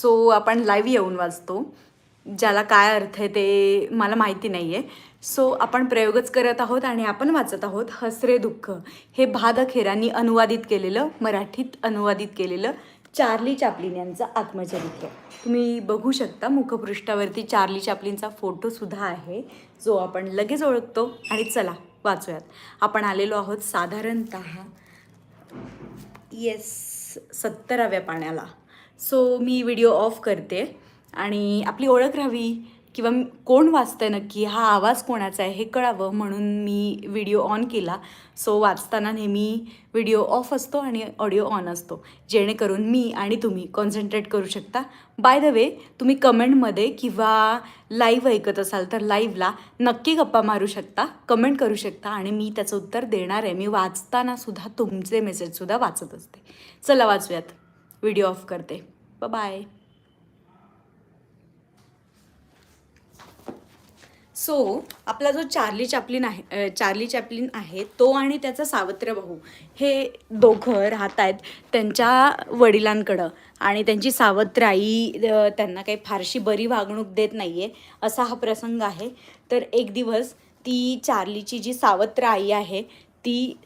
So आपण live येऊन वाचतो ज्याला काय अर्थ आहे ते मला माहिती नाही आहे सो आपण प्रयोगच करत आहोत आणि आपण वाचत आहोत हसरे दुःख. हे भाद खेरांनी अनुवादित केलेलं मराठीत अनुवादित केलेलं चार्ली चापलिन यांचं आत्मचरित्र. तुम्ही बघू शकता मुखपृष्ठावरती चार्ली चापलिनचा फोटोसुद्धा आहे जो आपण लगेच ओळखतो. आणि चला वाचूयात. आपण आलेलो आहोत साधारणत येस सत्तराव्या पाण्याला. सो मी व्हिडिओ ऑफ करते. आणि आपली ओळख राहावी किंवा कोण वाचतंय नक्की हा आवाज कोणाचा आहे हे कळावं म्हणून मी व्हिडिओ ऑन केला. सो वाचताना नेहमी व्हिडिओ ऑफ असतो आणि ऑडिओ ऑन असतो. जेणेकरून मी आणि तुम्ही कॉन्सन्ट्रेट करू शकता. बाय द वे तुम्ही कमेंटमध्ये किंवा लाईव्ह ऐकत असाल तर लाईव्हला नक्की गप्पा मारू शकता कमेंट करू शकता आणि मी त्याचं उत्तर देणार आहे. मी वाचतानासुद्धा तुमचे मेसेजसुद्धा वाचत असते. चला वाचूयात. व्हिडिओ ऑफ करते. ब बाय सो आपला जो चार्ली चॅपलिन आहे चार्ली चॅपलिन आहे तो आणि त्याचा सावत्र भाऊ हे दोघं राहत आहेत त्यांच्या वडिलांकडं. आणि त्यांची सावत्र आई त्यांना काही फारशी बरी वागणूक देत नाही आहे असा हा प्रसंग आहे. तर एक दिवस ती चार्लीची जी सावत्र आई आहे ती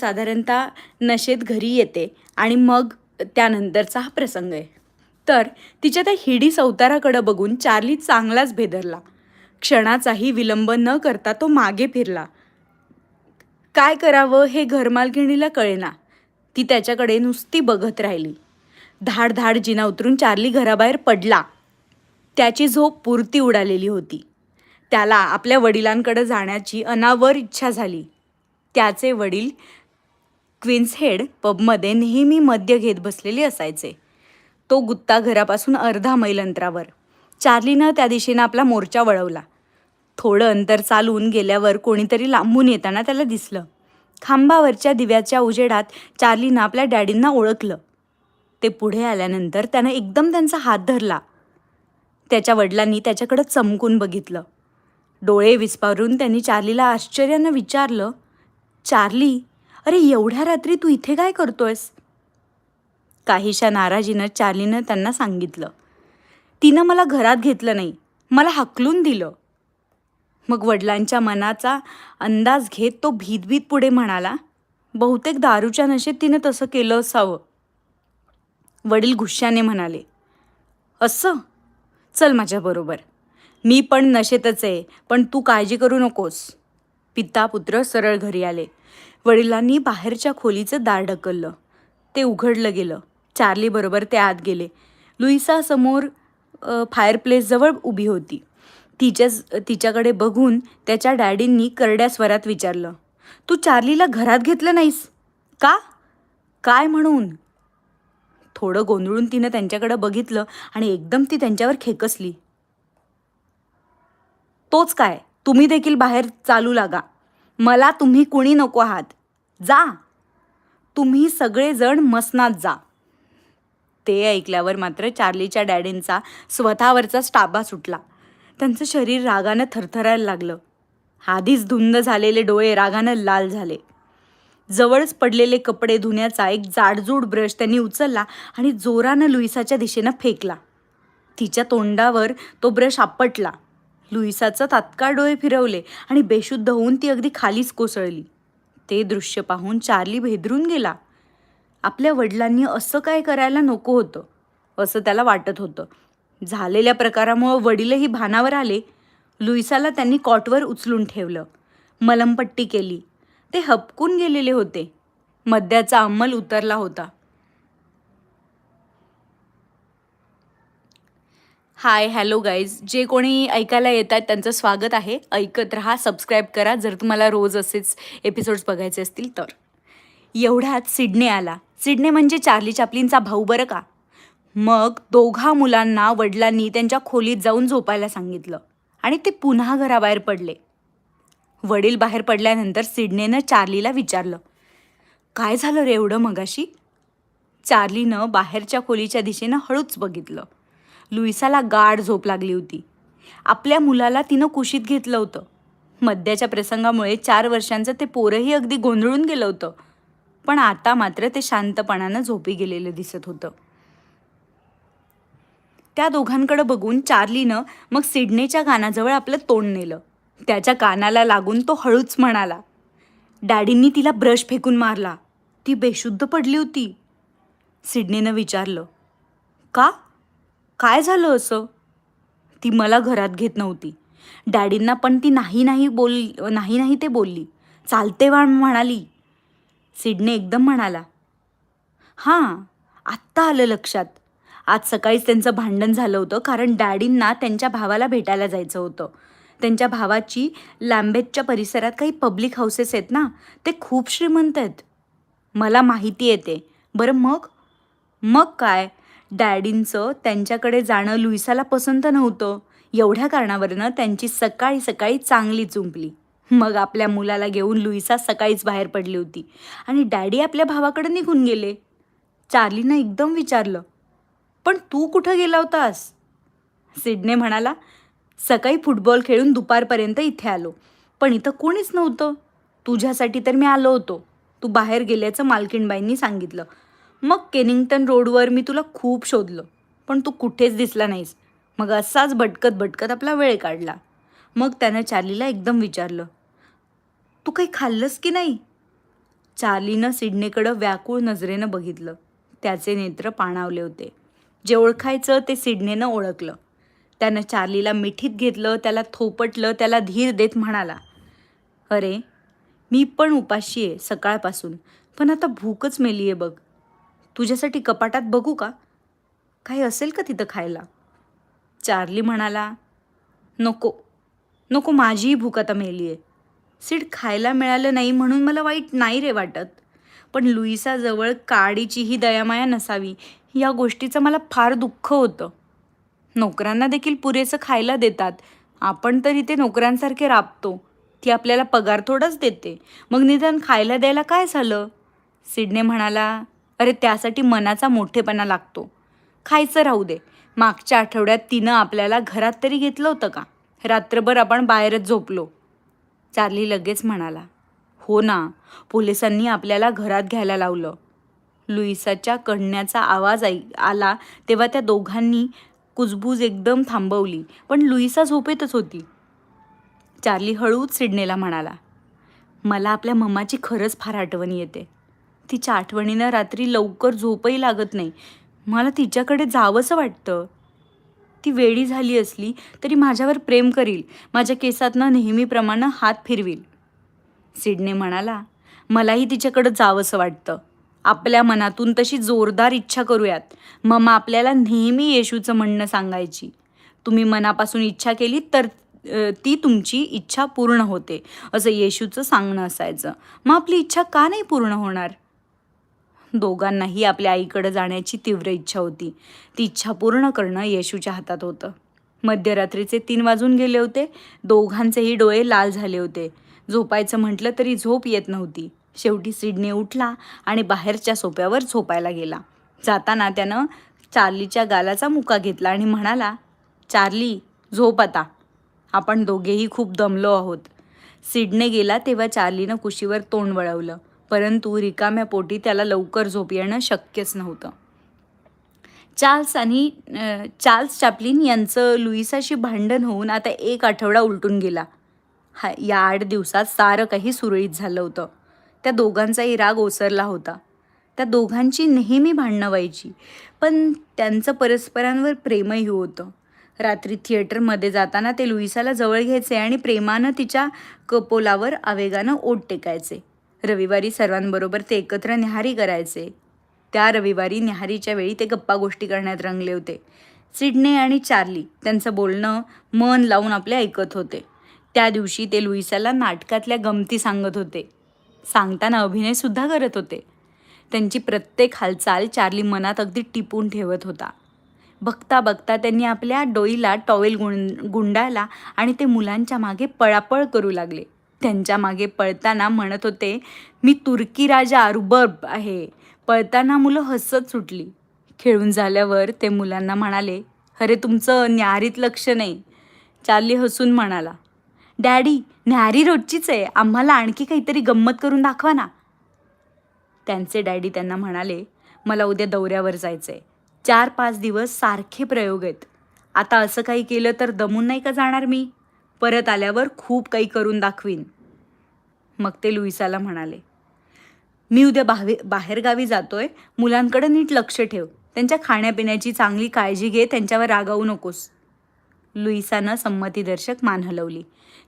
साधारणतः नशेत घरी येते. आणि मग त्यानंतरचा हा प्रसंग आहे. तर तिच्या त्या हिडी सवताराकडं बघून चार्ली चांगलाच भेदरला. क्षणाचाही विलंब न करता तो मागे फिरला. काय करावं हे घरमालकिणीला कळेना. ती त्याच्याकडे नुसती बघत राहिली. धाड धाड जिना उतरून चार्ली घराबाहेर पडला. त्याची झोप पुरती उडालेली होती. त्याला आपल्या वडिलांकडे जाण्याची अनावर इच्छा झाली. त्याचे वडील क्वीन्स हेड पबमध्ये नेहमी मद्य घेत बसलेले असायचे. तो गुत्ता घरापासून अर्धा मैल अंतरावर. चार्लीनं त्या दिशेनं आपला मोर्चा वळवला. थोडं अंतर चालून गेल्यावर कोणीतरी लांबून येताना त्याला दिसलं. खांबावरच्या दिव्याच्या उजेडात चार्लीनं आपल्या डॅडींना ओळखलं. ते पुढे आल्यानंतर त्यानं एकदम त्यांचा हात धरला. त्याच्या वडिलांनी त्याच्याकडं चमकून बघितलं. डोळे विस्पारून त्यांनी चार्लीला आश्चर्यानं विचारलं चार्ली अरे एवढ्या रात्री तू इथे काय करतोयस? काहीशा नाराजीनं चार्लीनं त्यांना सांगितलं. तिनं मला घरात घेतलं नाही मला हकलून दिलं. मग वडिलांच्या मनाचा अंदाज घेत तो भीतभीत पुढे म्हणाला बहुतेक दारूच्या नशेत तिनं तसं केलं असावं. वडील गुस्स्याने म्हणाले असं? चल माझ्याबरोबर मी पण नशेतच आहे पण तू काळजी करू नकोस. पिता पुत्र सरळ घरी आले. वडिलांनी बाहेरच्या खोलीचं दार ढकललं. ते उघडलं गेलं. चार्लीबरोबर ते आत गेले. लुईसासमोर फायरप्लेसजवळ उभी होती. तिच्या तिच्याकडे बघून त्याच्या डॅडींनी करड्या स्वरात विचारलं तू चार्लीला घरात घेतलं नाहीस? का? काय म्हणून? थोडं गोंधळून तिनं त्यांच्याकडे बघितलं आणि एकदम ती त्यांच्यावर खेकसली. तोच काय? तुम्ही देखील बाहेर चालू लागा. मला तुम्ही कुणी नको आहात. जा. तुम्ही सगळेजण मसनात जा. ते ऐकल्यावर मात्र चार्लीच्या डॅडींचा स्वतःवरचा स्टाबा सुटला. त्यांचं शरीर रागानं थरथरायला लागलं. आधीच धुंद झालेले डोळे रागानं लाल झाले. जवळच पडलेले कपडे धुण्याचा एक जाडजूड ब्रश त्यांनी उचलला आणि जोरानं लुईसाच्या दिशेनं फेकला. तिच्या तोंडावर तो ब्रश आपटला. लुईसाचं तात्काळ डोळे फिरवले आणि बेशुद्ध होऊन ती अगदी खालीच कोसळली. ते दृश्य पाहून चार्ली भेदरून गेला. आपल्या वडिलांनी असं काय करायला नको होतं? असं त्याला वाटत होतं. झालेल्या प्रकारामुळं वडीलही भानावर आले. लुईसाला त्यांनी कॉटवर उचलून ठेवलं. मलमपट्टी केली. ते हपकून गेलेले होते. मद्याचा अंमल उतरला होता. हाय हॅलो गाईज जे कोणी ऐकायला येत आहेत त्यांचं स्वागत आहे. ऐकत राहा सबस्क्राईब करा. जर तुम्हाला रोज असेच एपिसोड्स बघायचे असतील तर. एवढ्यात सिडने आला. सिडने म्हणजे चार्ली चापलींचा भाऊ बरं का? मग दोघा मुलांना वडिलांनी त्यांच्या खोलीत जाऊन झोपायला सांगितलं. आणि ते पुन्हा घराबाहेर पडले. वडील बाहेर पडल्यानंतर सिडनेनं चार्लीला विचारलं काय झालं रे एवढं मगाशी? चार्लीनं बाहेरच्या खोलीच्या दिशेनं हळूच बघितलं. लुईसाला गाढ झोप लागली होती. आपल्या मुलाला तिनं कुशीत घेतलं होतं. मद्याच्या प्रसंगामुळे चार वर्षांचं ते पोरंही अगदी गोंधळून गेलं होतं. पण आता मात्र ते शांतपणानं झोपी गेलेलं दिसत होतं. त्या दोघांकडं बघून चार्लीनं मग सिडनेच्या कानाजवळ आपलं तोंड नेलं. त्याच्या कानाला लागून तो हळूच म्हणाला डॅडींनी तिला ब्रश फेकून मारला. ती बेशुद्ध पडली होती. सिडनीनं विचारलं का? काय झालं असं? ती मला घरात घेत नव्हती. डॅडींना पण ती नाही नाही बोल नाही नाही ते बोलली. चालते वाण म्हणाली. सिडने एकदम म्हणाला. हां आत्ता आलं लक्षात. आज सकाळीच त्यांचं भांडण झालं होतं कारण डॅडींना त्यांच्या भावाला भेटायला जायचं होतं. त्यांच्या भावाची लँबेजच्या परिसरात काही पब्लिक हाऊसेस आहेत ना ते खूप श्रीमंत आहेत. मला माहिती येते बरं मग? मग काय? डॅडींचं त्यांच्याकडे जाणं लुईसाला पसंत नव्हतं. एवढ्या कारणावरनं त्यांची सकाळी सकाळी चांगली चुंपली मग आपल्या मुलाला घेऊन लुईसा सकाळीच बाहेर पडली होती. आणि डॅडी आपल्या भावाकडे निघून गेले. चार्लीनं एकदम विचारलं पण तू कुठं गेला होतास? सिडने म्हणाला सकाळी फुटबॉल खेळून दुपारपर्यंत इथे आलो. पण इथं कोणीच नव्हतं. तुझ्यासाठी तर मी आलो होतो. तू बाहेर गेल्याचं मालकीणबाईंनी सांगितलं. मग केनिंग्टन रोडवर मी तुला खूप शोधलं पण तू कुठेच दिसला नाहीस. मग असाच भटकत भटकत आपला वेळ काढला. मग त्यानं चार्लीला एकदम विचारलं तू काही खाल्लंस की नाही? चार्लीनं सिडनीकडं व्याकुळ नजरेनं बघितलं. त्याचे नेत्र पाणावले होते. जे ओळखायचं ते सिडनेनं ओळखलं. त्यानं चार्लीला मिठीत घेतलं त्याला थोपटलं त्याला धीर देत म्हणाला अरे मी पण उपाशी आहे सकाळपासून पण आता भूकच मेली आहे बघ. तुझ्यासाठी कपाटात बघू का? काही असेल का तिथं खायला? चार्ली म्हणाला नको नको माझीही भूक आता मेली आहे सीड खायला मिळालं नाही म्हणून मला वाईट नाही रे वाटत. पण लुईसाजवळ काडीचीही दयामाया नसावी या गोष्टीचं मला फार दुःख होतं. नोकरांना देखील पुरेसं खायला देतात. आपण तर इथे नोकरांसारखे राबतो. ती आपल्याला पगार थोडाच देते. मग निदान खायला द्यायला काय झालं? सिडने म्हणाला अरे त्यासाठी मनाचा मोठेपणा लागतो. खायचं राहू दे. मागच्या आठवड्यात तिनं आपल्याला घरात तरी घेतलं होतं का? रात्रभर आपण बाहेरच झोपलो. चार्ली लगेच म्हणाला हो ना पोलिसांनी आपल्याला घरात घ्यायला लावलं. लुईसाच्या कढण्याचा आवाज ऐ आला तेव्हा त्या दोघांनी कुजबूज एकदम थांबवली पण लुईसा झोपेतच होती. चार्ली हळूच सिडनेला म्हणाला मला आपल्या मम्माची खरंच फार आठवण येते. तिच्या आठवणीनं रात्री लवकर झोपही लागत नाही. मला तिच्याकडे जावंसं वाटतं. ती वेडी झाली असली तरी माझ्यावर प्रेम करील. माझ्या केसातनं नेहमीप्रमाणे हात फिरवील. सिडने म्हणाला मलाही तिच्याकडं जावंसं वाटतं. आपल्या मनातून तशी जोरदार इच्छा करूयात. ममा आपल्याला नेहमी येशूचं म्हणणं सांगायची. तुम्ही मनापासून इच्छा केली तर ती तुमची इच्छा पूर्ण होते. असं येशूचं सांगणं असायचं. मग आपली इच्छा का नाही पूर्ण होणार? दोघांनाही आपल्या आईकडे जाण्याची तीव्र इच्छा होती. ती इच्छा पूर्ण करणं येशूच्या हातात होतं. मध्यरात्रीचे तीन वाजून गेले होते. दोघांचेही डोळे लाल झाले होते. झोपायचं म्हटलं तरी झोप येत नव्हती. शेवटी सिडने उठला आणि बाहेरच्या सोप्यावर झोपायला गेला. जाताना त्यानं चार्लीच्या गालाचा मुका घेतला आणि म्हणाला चार्ली झोप आता. आपण दोघेही खूप दमलो आहोत. सिडने गेला तेव्हा चार्लीनं कुशीवर तोंड वळवलं. परंतु रिकाम्या पोटी त्याला लवकर झोप येणं शक्यच नव्हतं. चार्ल्स आणि चार्ल्स चॅपलिन यांचं लुईसाशी भांडण होऊन आता एक आठवडा उलटून गेला. हा या आठ दिवसात सारं काही सुरळीत झालं होतं. त्या दोघांचाही राग ओसरला होता. त्या दोघांची नेहमी भांडणं व्हायची पण त्यांचं परस्परांवर प्रेमही होतं. रात्री थिएटरमध्ये जाताना ते लुईसाला जवळ घ्यायचे आणि प्रेमानं तिच्या कपोलावर आवेगानं ओट टेकायचे. रविवारी सर्वांबरोबर ते एकत्र न्याहारी करायचे. त्या रविवारी न्याहारीच्या वेळी ते गप्पा गोष्टी करण्यात रंगले होते. सिडने आणि चार्ली त्यांचं बोलणं मन लावून आपले ऐकत होते. त्या दिवशी ते लुईसाला नाटकातल्या गमती सांगत होते. सांगताना अभिनयसुद्धा करत होते. त्यांची प्रत्येक हालचाल चार्ली मनात अगदी टिपून ठेवत होता. बघता बघता त्यांनी आपल्या डोईला टॉवेल गुंड गुंडाळला आणि ते मुलांच्या मागे पळापळ करू लागले. त्यांच्या मागे पळताना म्हणत होते मी तुर्की राजा अरुबर्ब आहे. पळताना मुलं हसत सुटली. खेळून झाल्यावर ते मुलांना म्हणाले अरे तुमचं न्याहारीत लक्ष नाही. चार्ली हसून म्हणाला डॅडी न्याहारी रोजचीच आहे. आम्हाला आणखी काहीतरी गंमत करून दाखवा ना. त्यांचे डॅडी त्यांना म्हणाले मला उद्या दौऱ्यावर जायचं आहे चार पाच दिवस सारखे प्रयोग आहेत. आता असं काही केलं तर दमून नाही का जाणार मी? परत आल्यावर खूप काही करून दाखवीन. मग ते लुईसाला म्हणाले मी उद्या बाहे बाहेरगावी जातोय. मुलांकडे नीट लक्ष ठेव. त्यांच्या खाण्यापिण्याची चांगली काळजी घे. त्यांच्यावर रागावू नकोस. लुईसानं संमतीदर्शक मान हलवली.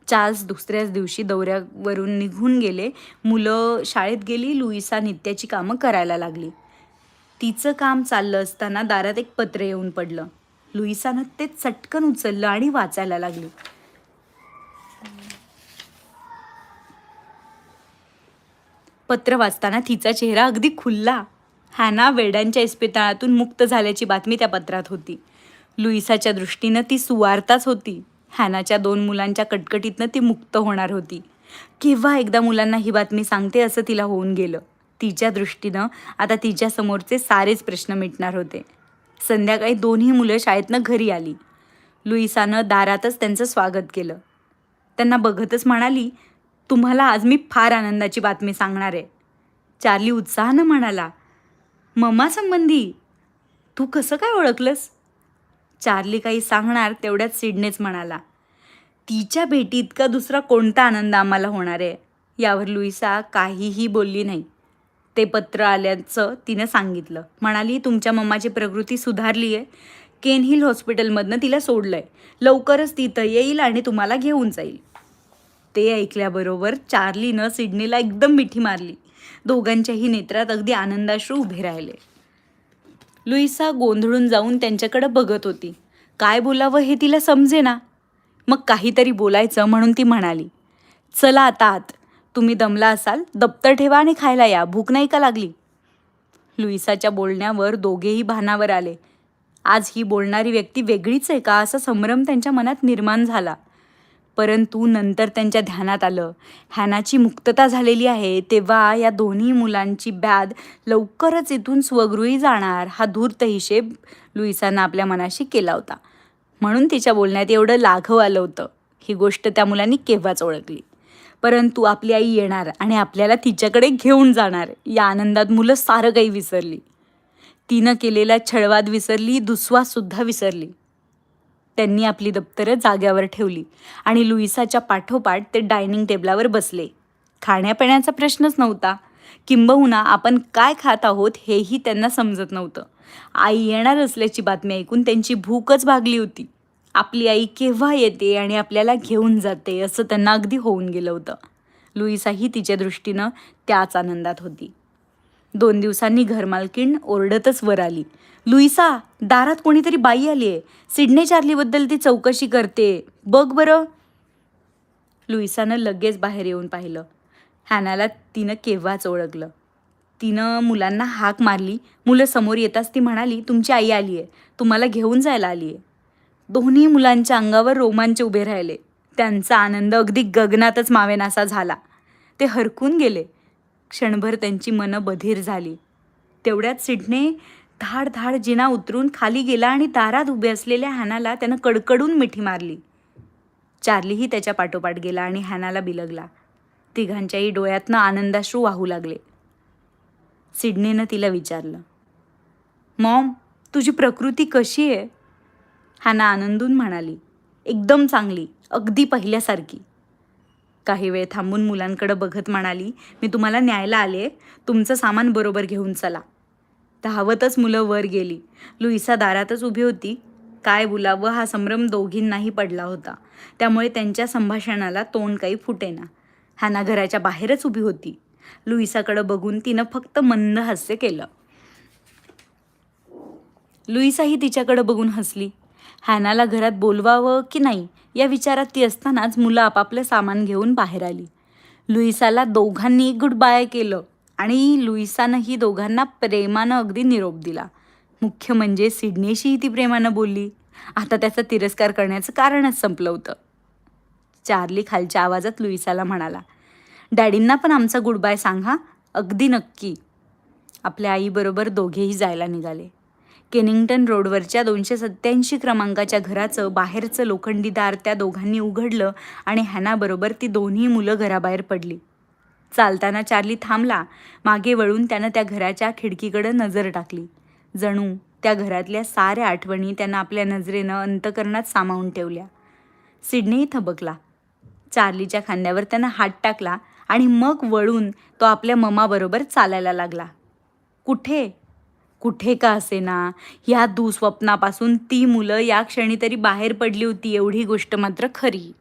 चार्ल्स दुसऱ्याच दिवशी दौऱ्यावरून निघून गेले. मुलं शाळेत गेली. लुईसा नित्याची कामं करायला लागली. तिचं काम चाललं असताना दारात एक पत्र येऊन पडलं. लुईसानं ते चटकन उचललं आणि वाचायला लागली. पत्र वाचताना तिचा चेहरा अगदी खुलला. हॅना वेड्यांच्या इस्पितळातून मुक्त झाल्याची बातमी त्या पत्रात होती. लुईसाच्या दृष्टीनं ती सुवार्ताच होती. हॅनाच्या दोन मुलांच्या कटकटीतनं ती मुक्त होणार होती. केव्हा एकदा मुलांना ही बातमी सांगते असं तिला होऊन गेलं. तिच्या दृष्टीनं आता तिच्या समोरचे सारेच प्रश्न मिटणार होते. संध्याकाळी दोन्ही मुलं शाळेतनं घरी आली. लुईसानं दारातच त्यांचं स्वागत केलं. त्यांना बघतच म्हणाली तुम्हाला आज मी फार आनंदाची बातमी सांगणार आहे. चार्ली उत्साहानं म्हणाला मम्मा संबंधी तू कसं काय ओळखलंस? चार्ली काही सांगणार तेवढ्यात सिडनेच म्हणाला तिच्या भेटी इतका दुसरा कोणता आनंद आम्हाला होणार आहे? यावर लुईसा काहीही बोलली नाही. ते पत्र आल्याचं तिनं सांगितलं. म्हणाली तुमच्या मम्माची प्रकृती सुधारली आहे. केन हिल हॉस्पिटलमधनं तिला सोडलं आहे लवकरच तिथं येईल आणि तुम्हाला घेऊन जाईल. ते ऐकल्याबरोबर चार्लीनं सिडनीला एकदम मिठी मारली. दोघांच्याही नेत्रात अगदी आनंदाश्रू उभे राहिले. लुईसा गोंधळून जाऊन त्यांच्याकडे बघत होती. काय बोलावं हे तिला समजेना. मग काहीतरी बोलायचं म्हणून ती म्हणाली चला आता आत. तुम्ही दमला असाल दप्तर ठेवा आणि खायला या. भूक नाही का लागली? लुईसाच्या बोलण्यावर दोघेही भानावर आले. आज ही बोलणारी व्यक्ती वेगळीच आहे का असा संभ्रम त्यांच्या मनात निर्माण झाला. परंतु नंतर त्यांच्या ध्यानात आलं. हॅनाची मुक्तता झालेली आहे तेव्हा या दोन्ही मुलांची बॅद लवकरच इथून स्वगृही जाणार हा धूर्त हिशेब लुईसानं आपल्या मनाशी केला होता. म्हणून तिच्या बोलण्यात एवढं लाघव आलं होतं. ही गोष्ट त्या मुलांनी केव्हाच ओळखली. परंतु आपली आई येणार आणि आपल्याला तिच्याकडे घेऊन जाणार या आनंदात मुलं सारं काही विसरली. तिनं केलेला छळवाद विसरली दुस्वाससुद्धा विसरली. त्यांनी आपली दप्तरं जाग्यावर ठेवली आणि लुईसाच्या पाठोपाठ ते डायनिंग टेबलावर बसले. खाण्यापिण्याचा प्रश्नच नव्हता. किंबहुना आपण काय खात आहोत हेही त्यांना समजत नव्हतं. आई येणार असल्याची बातमी ऐकून त्यांची भूकच भागली होती. आपली आई केव्हा येते आणि आपल्याला घेऊन जाते असं त्यांना अगदी होऊन गेलं होतं. लुईसाही तिच्या दृष्टीनं त्याच आनंदात होती. दोन दिवसांनी घरमालकीण ओरडतच वर आली. लुईसा दारात कोणीतरी बाई आली आहे सिडने चार्लीबद्दल ती चौकशी करते. बघ बरं. लुईसानं लगेच बाहेर येऊन पाहिलं. हॅनाला तिनं केव्हाच ओळखलं. तिनं मुलांना हाक मारली. मुलं समोर येताच ती म्हणाली तुमची आई आली आहे तुम्हाला घेऊन जायला आली आहे दोन्ही मुलांच्या अंगावर रोमांच उभे राहिले. त्यांचा आनंद अगदी गगनातच मावेनासा झाला. ते हरकून गेले. क्षणभर त्यांची मनं बधीर झाली. तेवढ्यात सिडने धाड धाड जिना उतरून खाली गेला आणि दारात उभे असलेल्या हॅनाला त्यानं कडकडून मिठी मारली. चार्लीही त्याच्या पाठोपाठ गेला आणि हॅनाला बिलगला. तिघांच्याही डोळ्यातनं आनंदाश्रू वाहू लागले. सिडनीनं तिला विचारलं मॉम तुझी प्रकृती कशी आहे? हॅना आनंदून म्हणाली एकदम चांगली अगदी पहिल्यासारखी. काही वेळ थांबून मुलांकडं बघत म्हणाली मी तुम्हाला न्यायला आले तुमचं सामान बरोबर घेऊन चला. धावतच मुलं वर गेली. लुईसा दारातच उभी होती. काय बोलावं हा संभ्रम दोघींनाही पडला होता. त्यामुळे त्यांच्या संभाषणाला तोंड काही फुटेना. हॅना घराच्या बाहेरच उभी होती. लुईसाकडं बघून तिनं फक्त मंद हास्य केलं. लुईसाही तिच्याकडं बघून हसली. हॅनाला घरात बोलवावं की नाही या विचारात ती असतानाच मुलं आपापलं सामान घेऊन बाहेर आली. लुईसाला दोघांनी गुड बाय केलं. आणि लुईसानंही दोघांना प्रेमानं अगदी निरोप दिला. मुख्य म्हणजे सिडनीशीही ती प्रेमानं बोलली. आता त्याचा तिरस्कार करण्याचं कारणच संपलं होतं. चार्ली खालच्या आवाजात लुईसाला म्हणाला डॅडींना पण आमचा गुड बाय सांग हा अगदी नक्की. आपल्या आईबरोबर दोघेही जायला निघाले. केनिंग्टन रोडवरच्या दोनशे सत्याऐंशी क्रमांकाच्या घराचं बाहेरचं लोखंडी दार त्या दोघांनी उघडलं आणि हॅनाबरोबर ती दोन्ही मुलं घराबाहेर पडली. चालताना चार्ली थांबला. मागे वळून त्यानं त्या घराच्या खिडकीकडं नजर टाकली. जणू त्या घरातल्या साऱ्या आठवणी त्यानं आपल्या नजरेनं अंतकरणात सामावून ठेवल्या. सिडनीही थबकला. चार्लीच्या खांद्यावर त्यानं हात टाकला आणि मग वळून तो आपल्या ममाबरोबर चालायला लागला. कुठे? कुठे का असेना ह्या दुःस्वप्नापासून ती मुलं या क्षणी तरी बाहेर पडली होती एवढी गोष्ट मात्र खरी.